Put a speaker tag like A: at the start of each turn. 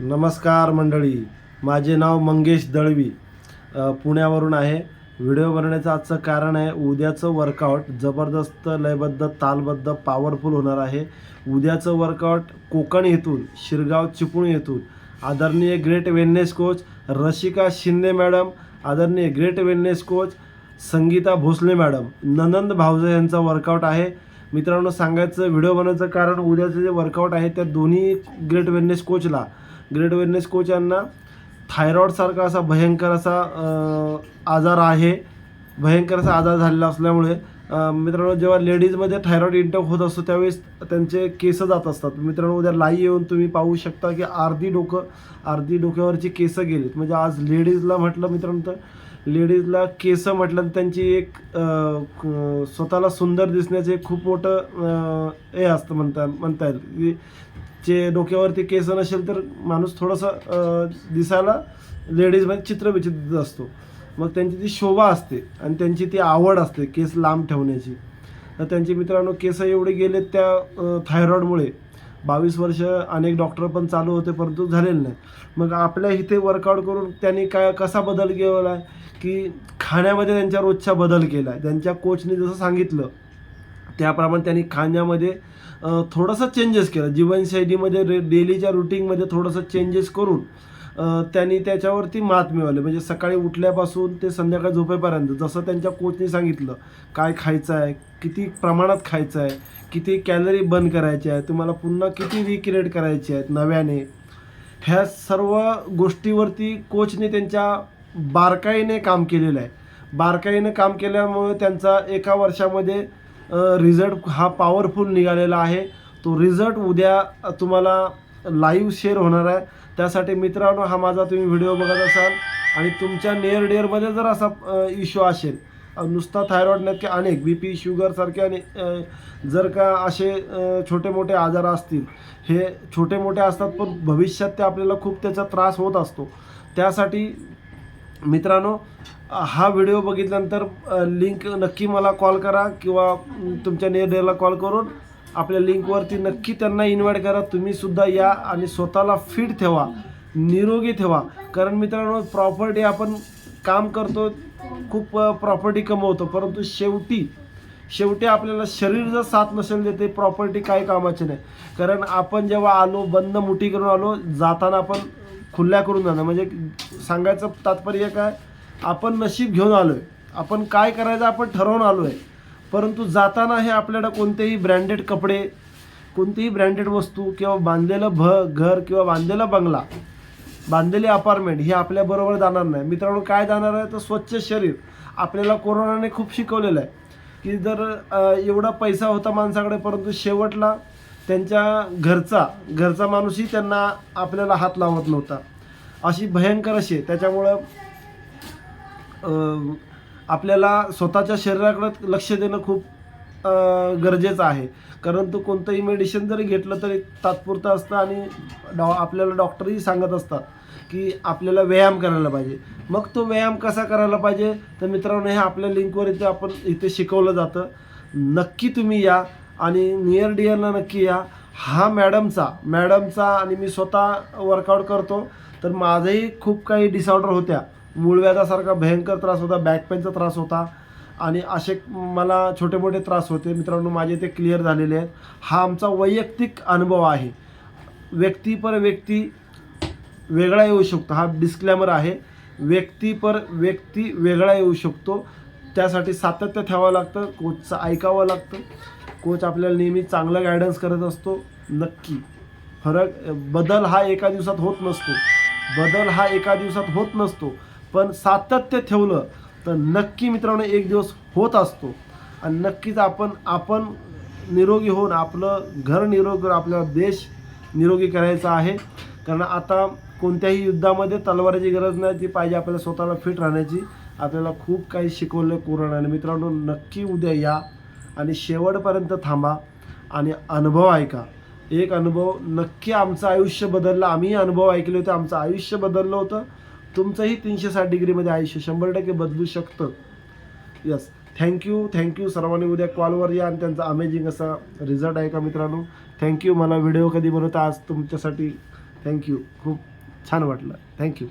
A: नमस्कार मंडळी. माझे नाव मंगेश दळवी. पुण्यावरून आहे. व्हिडिओ बनवण्याचं आजचं कारण आहे उद्याचं वर्कआउट जबरदस्त लयबद्ध तालबद्ध पॉवरफुल होणार आहे. उद्याचं वर्कआउट कोकण येथून शिरगाव चिपळूण येथून. आदरणीय great wellness coach Rashika Shinde madam आदरणीय great wellness coach Sangeeta Bhosale madam ननंद भावजे यांचा वर्कआउट आहे. मित्रांनो सांगायचं व्हिडिओ बनवायचं कारण उद्याचं जे वर्कआउट आहे त्या दोन्ही ग्रेट वेलनेस कोचला ग्रेट वेलनेस कोच यांना. थायरॉईडसारखा असा भयंकर असा आजार आहे. भयंकर असा आजार झालेला असल्यामुळे मित्रांनो जेव्हा लेडीजमध्ये थायरॉईड इंटक होत असतो त्यावेळेस त्यांचे केस जात असतात. मित्रांनो उद्या लाई येऊन तुम्ही पाहू शकता की अर्धी डोकं अर्धी डोक्यावरची केसं गेलीत. म्हणजे आज लेडीजला म्हटलं मित्रांनो तर लेडीजला केस म्हटलं तर त्यांची एक स्वतःला सुंदर दिसण्याचे खूप मोठं हे असतं म्हणता म्हणता येईल. की जे डोक्यावरती केस नसेल तर माणूस थोडंसं दिसायला दिसायला लेडीजमध्ये चित्रविचित्र असतो. मग त्यांची ती शोभा असते आणि त्यांची ती आवड असते केस लांब ठेवण्याची. तर त्यांचे मित्रांनो केस एवढे गेले त्या थायरॉईडमुळे बावीस वर्ष अनेक डॉक्टर पण चालू होते परंतु झालेले नाही मग आपल्या इथे वर्कआउट करून त्यांनी काय कसा बदल केला आहे की खाण्यामध्ये त्यांच्या रोजचा बदल केला आहे त्यांच्या कोचने जसं सांगितलं त्याप्रमाणे त्यांनी खाण्यामध्ये थोडंसं चेंजेस केलं. जीवनशैलीमध्ये रे डेलीच्या रुटीनमध्ये थोडंसं चेंजेस करून त्यांनी त्याच्यावरती मात मिळवले. म्हणजे सकाळी उठल्यापासून ते संध्याकाळी झोपेपर्यंत जसं त्यांच्या कोचने सांगितलं काय खायचं आहे किती प्रमाणात खायचं आहे किती कॅलरी बर्न करायची आहे तुम्हाला पुन्हा किती रिक्रिएट करायचे आहेत नव्याने ह्या सर्व गोष्टीवरती कोचने त्यांच्या बारकाईने काम केलेलं आहे. बारकाईने काम केल्यामुळे त्यांचा एका वर्षामध्ये रिझल्ट हा पॉवरफुल निघालेला आहे. तो रिझल्ट उद्या तुम्हाला लाईव्ह शेअर होणार आहे. त्यासाठी मित्रांनो हा माझा तुम्ही व्हिडिओ बघत असाल आणि तुमच्या नियर डेअरमध्ये जर असा इश्यू असेल नुसता थायरॉईड नक्की अनेक बी पी शुगरसारखे आणि जर का असे छोटे मोठे आजार असतील हे छोटे मोठे असतात पण भविष्यात ते आपल्याला खूप त्याचा त्रास होत असतो. त्यासाठी मित्रांनो हा व्हिडिओ बघितल्यानंतर लिंक नक्की मला कॉल करा किंवा तुमच्या नेरडेला कॉल करून आपल्या लिंकवरती नक्की त्यांना इन्व्हाइट करा. तुम्हीसुद्धा या आणि स्वतःला फिट ठेवा निरोगी ठेवा. कारण मित्रांनो प्रॉपर्टी आपण काम करतो खूप प्रॉपर्टी कमवतो. परंतु शेवटी शेवटी आपल्याला शरीर जर साथ नसेल देते प्रॉपर्टी काही कामाची नाही. कारण आपण जेव्हा आलो बंद मुठी करून आलो जाताना आपण खुल्ल्या करून जाणं. म्हणजे सांगायचं तात्पर्य काय? आपण नशीब घेऊन आलो आहे आपण काय करायचं आपण ठरवून आलो आहे परंतु जाताना हे आपल्याला कोणतेही ब्रँडेड कपडे कोणतीही ब्रँडेड वस्तू किंवा बांधलेलं भ घर किंवा बांधलेला बंगला बांधलेली अपार्टमेंट हे आपल्याबरोबर जाणार नाही. मित्रांनो काय जाणार आहे? तर स्वच्छ शरीर. आपल्याला कोरोनाने खूप शिकवलेलं आहे. की जर एवढा पैसा होता माणसाकडे परंतु शेवटला त्यांच्या घरचा घरचा माणूसही त्यांना आपल्याला हात लावत नव्हता. अशी भयंकर अशी आहे. त्याच्यामुळं आपल्याला स्वतःच्या शरीराकडे लक्ष देणं खूप गरजेचं आहे. कारण तो कोणतंही मेडिसिन जरी घेतलं तरी तात्पुरतं असतं आणि डॉ आपल्याला डॉक्टरही सांगत असतात की आपल्याला व्यायाम करायला पाहिजे. मग तो व्यायाम कसा करायला पाहिजे? तर मित्रांनो हे आपल्या लिंकवर इथे आपण इथे शिकवलं जातं. नक्की तुम्ही या. आणि नियर डिअरला नक्की या. हा मॅडमचा मॅडमचा आणि मी स्वतः वर्कआउट करतो. तर माझंही खूप काही डिसऑर्डर होत्या. मूळव्याधासारखा भयंकर त्रास होता बॅक पेनचा त्रास होता. आणि असे मला छोटे मोठे त्रास होते. मित्रांनो माझे ते क्लिअर झालेले आहेत. हा आमचा वैयक्तिक अनुभव आहे. व्यक्ती पर व्यक्ती वेगळा येऊ शकतो. हा डिस्क्लेमर आहे. व्यक्ती पर व्यक्ती वेगळा येऊ शकतो. त्यासाठी सातत्य ठेवावं लागतं कोचचं ऐकावं लागतं. कोच आपल्याला नेहमी चांगलं गायडन्स करत असतो. नक्की. फरक बदल हा एका दिवसात होत नसतो. बदल हा एका दिवसात होत नसतो. पण सातत्य ठेवलं तर नक्की मित्रांनो एक दिवस होत असतो. आणि नक्कीच आपण आपण निरोगी होऊन आपलं घर निरोगी आपला देश निरोगी करायचा आहे. कारण आता कोणत्याही युद्धामध्ये तलवारीची गरज नाही ती पाहिजे आपल्याला स्वतःला फिट राहण्याची. आपल्याला खूप काही शिकवलं कोरोनाने. मित्रांनो नक्की उद्या या. आणि शेवटपर्यंत थांबा आणि अनुभव ऐका. एक अनुभव नक्की आमचं आयुष्य बदललं. आम्ही अनुभव ऐकले होते आमचं आयुष्य बदललं होतं. तुमचंही तीनशे साठ डिग्रीमध्ये आयुष्य शंभर टक्के बदलू शकतं. यस थँक्यू थँक्यू सर्वांनी उद्या कॉलवर या आणि त्यांचा अमेझिंग असा रिझल्ट आहे का मित्रांनो? थँक्यू मला व्हिडिओ कधी बनवता आज तुमच्यासाठी थँक्यू खूप छान वाटलं. थँक्यू